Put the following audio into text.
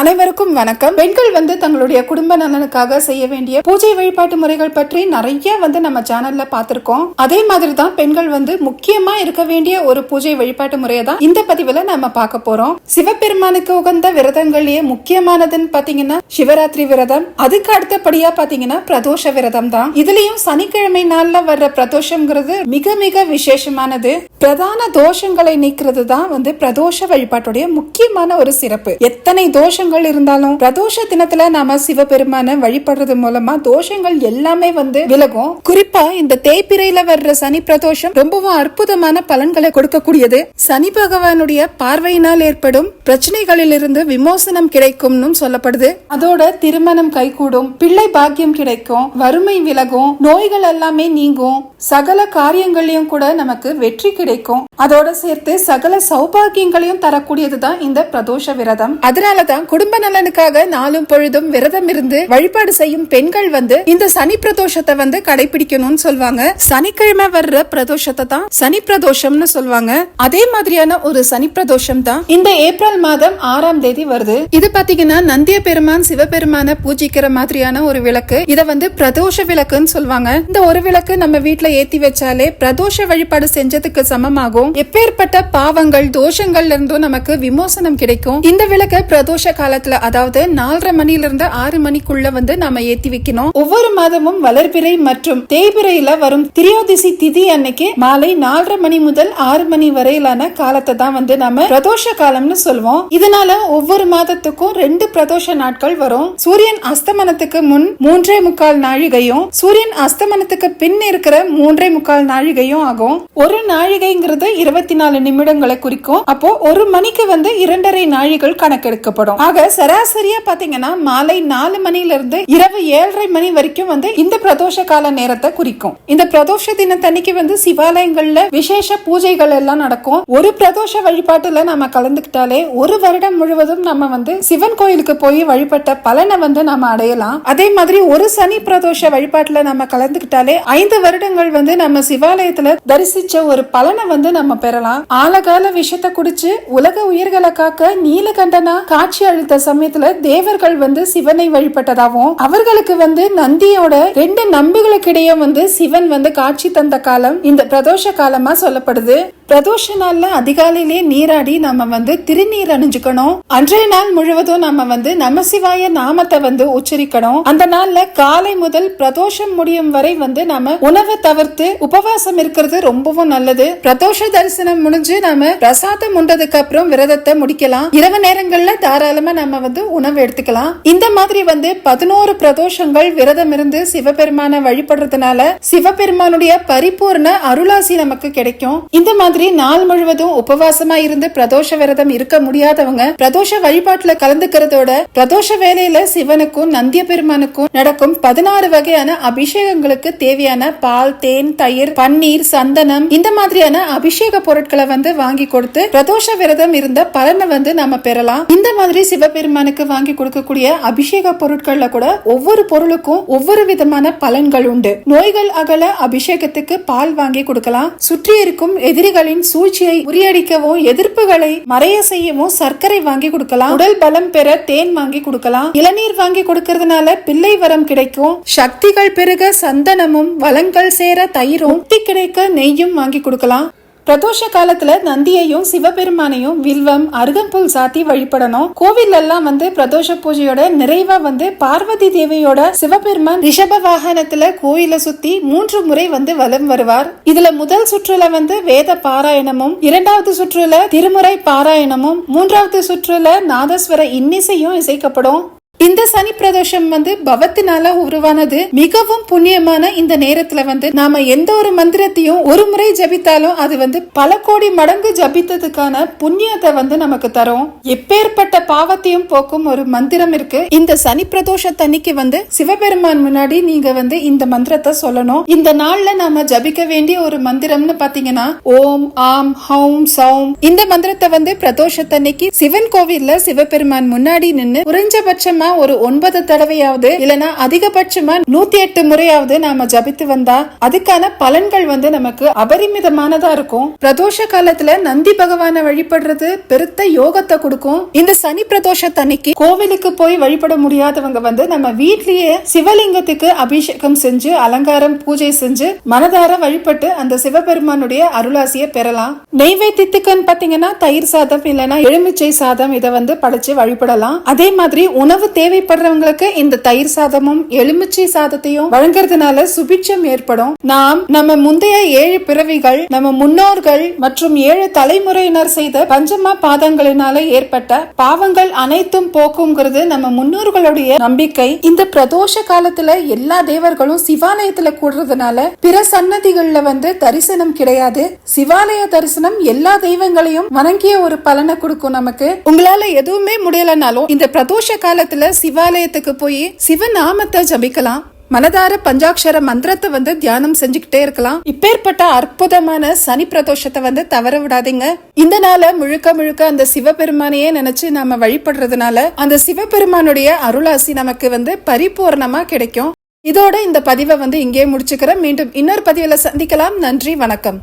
அனைவருக்கும் வணக்கம். பெண்கள் வந்து தங்களுடைய குடும்ப நலனுக்காக செய்ய வேண்டிய பூஜை வழிபாட்டு முறைகள் பற்றி நிறைய வந்து நம்ம சேனல்ல பார்த்திருக்கோம். அதே மாதிரி தான் பெண்கள் வந்து முக்கியமா இருக்க வேண்டிய ஒரு பூஜை வழிபாட்டு முறையை தான் இந்த பதிவுல நம்ம பார்க்க போறோம். சிவபெருமானுக்கு உகந்த விரதங்கள்லயே முக்கியமானதுன்னு பாத்தீங்கன்னா சிவராத்திரி விரதம். அதுக்கு அடுத்தபடியா பாத்தீங்கன்னா பிரதோஷ விரதம் தான். இதுலயும் சனிக்கிழமை நாள்ல வர்ற பிரதோஷம்ங்கிறது மிக மிக விசேஷமானது. பிரதான தோஷங்களை நீக்கிறது தான் வந்து பிரதோஷ வழிபாட்டுடைய முக்கியமான ஒரு சிறப்பு. எத்தனை தோஷம் தோஷங்கள் இருந்தாலும் பிரதோஷ தினத்துல நாம சிவபெருமான வழிபடுறது மூலமா தோஷங்கள் எல்லாமே வந்து விலகும். குறிப்பா இந்த தேய்பிரையில வர்ற சனி பிரதோஷம் ரொம்பவும் அற்புதமான பலன்களை கொடுக்கக்கூடியது. சனி பகவானுடைய பார்வையினால் ஏற்படும் பிரச்சனைகளிலிருந்து விமோசனம் கிடைக்கும்னு சொல்லப்படுது. அதோட திருமணம் கைகூடும் பிள்ளை பாக்கியம் கிடைக்கும் வறுமை விலகும் நோய்கள் எல்லாமே நீங்கும். சகல காரியங்களையும் கூட நமக்கு வெற்றி கிடைக்கும். அதோட சேர்த்து சகல சௌபாகியங்களையும் தரக்கூடியதுதான் இந்த பிரதோஷ விரதம். அதனாலதான் குடும்ப நலனுக்காக நாளும் பொழுதும் விரதம் இருந்து வழிபாடு செய்யும் பெண்கள் வந்து இந்த சனி பிரதோஷத்தை வந்து கடைபிடிக்கணும்னு சொல்லுவாங்க சனிக்கிழமை வர்ற பிரதோஷத்தை தான் சனி பிரதோஷம்னு சொல்லுவாங்க அதே மாதிரியான ஒரு சனி பிரதோஷம் தான் இந்த ஏப்ரல் மாதம் ஆறாம் தேதி வருது. இது பாத்தீங்கன்னா நந்திய பெருமான் சிவபெருமான பூஜிக்கிற மாதிரியான ஒரு விளக்கு. இதை வந்து பிரதோஷ விளக்குன்னு சொல்லுவாங்க இந்த ஒரு விளக்கு நம்ம வீட்டுல ஏத்தி வச்சாலே பிரதோஷ வழிபாடு செஞ்சதுக்கு சமமாகும். எப்பேற்பட்ட பாவங்கள் தோஷங்கள்ல இருந்தும் நமக்கு விமோசனம் கிடைக்கும். இந்த விளக்க பிரதோஷ காலத்துல அதாவது நாலரை மணில இருந்து ஆறு மணிக்குள்ள வந்து நாம ஏத்தி வைக்கணும். ஒவ்வொரு மாதமும் வளர்பிறை மற்றும் தேய்பிறையில வரும் திரியோதிசி திதி அன்னைக்கு மாலை நாலரை மணி முதல் ஆறு மணி வரையிலான காலத்தை தான் வந்து நாம பிரதோஷ காலம்னு சொல்லுவோம் இதனால ஒவ்வொரு மாதத்துக்கும் ரெண்டு பிரதோஷ நாட்கள் வரும். சூரியன் அஸ்தமனத்துக்கு முன் மூன்றே முக்கால் நாழிகையும் சூரியன் அஸ்தமனத்துக்கு பின் இருக்கிற மூன்றே முக்கால் நாழிகையும் ஆகும். ஒரு நாழிகைங்கிறது இருபத்தி நாலு நிமிடங்களை குறிக்கும். அப்போ ஒரு மணிக்கு வந்து இரண்டரை நாழிகள் கணக்கெடுக்கப்படும். ஆக சராசரியா பாத்தீங்கன்னா மாலை நாலு மணில இருந்து இரவு ஏழரை மணி வரைக்கும் வந்து இந்த பிரதோஷ கால நேரத்தை குறிக்கும். இந்த பிரதோஷ தினத்தன்னைக்கு வந்து சிவாலயங்கள்ல விசேஷ பூஜைகள் எல்லாம் நடக்கும். ஒரு பிரதோஷ வழிபாட்டுல நம்ம கலந்துக்கிட்டாலே ஒரு வருடம் முழுவதும் நம்ம வந்து சிவன் கோயிலுக்கு போய் வழிபட்ட பலனை வந்து நம்ம அடையலாம். அதே மாதிரி ஒரு சனி பிரதோஷ வழிபாட்டுல நம்ம கலந்துக்கிட்டாலே ஐந்து வருடங்கள் வந்து நம்ம சிவாலயத்துல தரிசிச்ச ஒரு பலனை வந்து நம்ம பெறலாம். ஆழகால விஷத்தை குடிச்சு உலக உயிர்களை காக்க நீலகண்டனா காட்சி அளித்த சமயத்துல தேவர்கள் வந்து சிவனை வழிபட்டதாகவும் அவர்களுக்கு வந்து நந்தியோட ரெண்டு நம்பிகளுக்கிடையே வந்து சிவன் வந்து காட்சி தந்த காலம் இந்த பிரதோஷ காலமா சொல்லப்படுது. பிரதோஷ நாள்ல அதிகாலையிலே நீராடி நம்ம வந்து திருநீர் அணிஞ்சுக்கணும். அன்றைய நாள் முழுவதும் நம்ம வந்து நமசிவாய நாமத்தை வந்து உச்சரிக்கணும். அந்த நாள்ல காலை முதல் பிரதோஷம் முடியும் வரை வந்து நாம உணவை தவிர்த்து உபவாசம் இருக்கிறது ரொம்பவும் நல்லது. பிரதோஷ தரிசனம் முடிஞ்சு நாம பிரசாதம் உண்டதுக்கு அப்புறம் விரதத்தை முடிக்கலாம். இரவு நேரங்கள்ல தாராளமா நம்ம வந்து உணவு எடுத்துக்கலாம். இந்த மாதிரி வந்து பதினோரு பிரதோஷங்கள் விரதம் இருந்து சிவபெருமான வழிபடுறதுனால சிவபெருமானுடைய பரிபூர்ண அருளாசி நமக்கு கிடைக்கும். இந்த மாதிரி நாள் முழுவதும் உபவாசமா இருந்து பிரதோஷ விரதம் இருக்க முடியாதவங்க பிரதோஷ வழிபாட்டுல கலந்துக்கிறதோட பிரதோஷ வேலையில சிவனுக்கும் நந்திய பெருமானுக்கும் நடக்கும் பதினாறு வகையான அபிஷேகங்களுக்கு தேவையான பால் தேன் தயிர் பன்னீர் சந்தனம் இந்த மாதிரியான அபிஷேக பொருட்களை வந்து வாங்கி கொடுத்து பிரதோஷ விரதம் இருந்த பலனை வந்து நம்ம பெறலாம். இந்த மாதிரி சிவபெருமானுக்கு வாங்கி கொடுக்கக்கூடிய அபிஷேக பொருட்கள்ல கூட ஒவ்வொரு பொருளுக்கும் ஒவ்வொரு விதமான பலன்கள் உண்டு. நோய்கள் அகல அபிஷேகத்துக்கு பால் வாங்கி கொடுக்கலாம். சுற்றி இருக்கும் எதிரிகளின் சூழ்ச்சியை முறியடிக்கவும் எதிர்ப்புகளை மறைய செய்யவும் சர்க்கரை வாங்கி கொடுக்கலாம். உடல் பலம் பெற தேன் வாங்கி கொடுக்கலாம். இளநீர் வாங்கி கொடுக்கறதுனால பிள்ளை வரம் கிடைக்கும். சக்திகள் பெருக சந்தனமும் வளங்கள் சேர தயிரும் முக்தி கிடைக்க நெய்யும் வாங்கி கொடுக்கலாம். பிரதோஷ காலத்துல நந்தியையும் சிவபெருமானையும் வில்வம் அருகம்புல் சாத்தி வழிபடணும். கோவில் எல்லாம் வந்து பிரதோஷ பூஜையோட நிறைவா வந்து பார்வதி தேவியோட சிவபெருமான் ரிஷப வாகனத்துல கோயில சுத்தி மூன்று முறை வந்து வலம் வருவார். இதுல முதல் சுற்றுல வந்து வேத பாராயணமும் இரண்டாவது சுற்றுல திருமுறை பாராயணமும் மூன்றாவது சுற்றுல நாதஸ்வர இன்னிசையும் இசைக்கப்படும். இந்த சனி பிரதோஷம் வந்து பவத்தினால உருவானது. மிகவும் புண்ணியமான இந்த நேரத்துல வந்து நாம எந்த ஒரு மந்திரத்தையும் ஒரு முறை ஜபித்தாலும் அது வந்து பல கோடி மடங்கு ஜபித்ததுக்கான புண்ணியத்தை வந்து நமக்கு தரும். எப்பேற்பட்ட பாவத்தையும் போக்கும் ஒரு மந்திரம் இருக்கு. இந்த சனி பிரதோஷத்தன்னைக்கு வந்து சிவபெருமான் முன்னாடி நீங்க வந்து இந்த மந்திரத்தை சொல்லணும். இந்த நாள்ல நாம ஜபிக்க வேண்டிய ஒரு மந்திரம்னு பாத்தீங்கன்னா ஓம் ஆம் ஹௌம் சௌம். இந்த மந்திரத்தை வந்து பிரதோஷத்தன்னைக்கு சிவன் கோவில்ல சிவபெருமான் முன்னாடி நின்னு குறைஞ்சபட்சமா குறைந்தபட்சமா ஒரு ஒன்பது தடவையாவது இல்லனா அதிகபட்சமா நூத்தி எட்டு முறையாவது நாம ஜபித்து வந்தா அதுக்கான பலன்கள் வந்து நமக்கு அபரிமிதமானதா இருக்கும். பிரதோஷ காலத்துல நந்தி பகவானை வழிபடுறது பெருத்த யோகத்தை கொடுக்கும். இந்த சனி பிரதோஷத்தன்னைக்கு கோவிலுக்கு போய் வழிபட முடியாதவங்க வந்து நம்ம வீட்லயே சிவலிங்கத்துக்கு அபிஷேகம் செஞ்சு அலங்காரம் பூஜை செஞ்சு மனதார வழிபட்டு அந்த சிவபெருமானுடைய அருளாசியை பெறலாம். நெய்வேத்தியத்துக்குன்னு பாத்தீங்கன்னா தயிர் சாதம் இல்லைன்னா எலுமிச்சை சாதம் இதை வந்து படைச்சு வழிபடலாம். அதே மாதிரி உணவு தேவைப்படுறவங்களுக்கு இந்த தயிர் சாதமும் எலுமிச்சை சாதத்தையும் வழங்குறதுனால சுபிட்சம் ஏற்படும். நாம் நம்ம முந்தைய ஏழு பிறவிகள் நம்ம முன்னோர்கள் மற்றும் ஏழு தலைமுறையினர் செய்த பஞ்சமா பாதங்களினால ஏற்பட்ட பாவங்கள் அனைத்தும் போக்குங்கிறது நம்ம முன்னோர்களுடைய நம்பிக்கை. இந்த பிரதோஷ காலத்துல எல்லா தேவர்களும் சிவாலயத்துல கூடுறதுனால பிற சன்னதிகள்ல வந்து தரிசனம் கிடையாது. சிவாலய தரிசனம் எல்லா தெய்வங்களையும் வணங்கிய ஒரு பலனை கொடுக்கும் நமக்கு. உங்களால எதுவுமே முடியலனாலும் இந்த பிரதோஷ காலத்துல சிவாலயத்துக்கு போய் சிவநாமத்தை ஜபிக்கலாம். மனதார பஞ்சாட்சர மந்திரத்தை வந்து தியானம் செஞ்சுக்கிட்டே இருக்கலாம். இப்பேற்பட்ட அற்புதமான சனி பிரதோஷத்தை வந்து தவற விடாதீங்க. இந்த நாள முழுக்க முழுக்க அந்த சிவபெருமானையே நினைச்சு நாம வழிபடுறதுனால அந்த சிவபெருமானுடைய அருளாசி நமக்கு வந்து பரிபூர்ணமா கிடைக்கும். இதோட இந்த பதிவை வந்து இங்கே முடிச்சுக்கிறேன். மீண்டும் இன்னொரு பதிவில் சந்திக்கலாம். நன்றி வணக்கம்.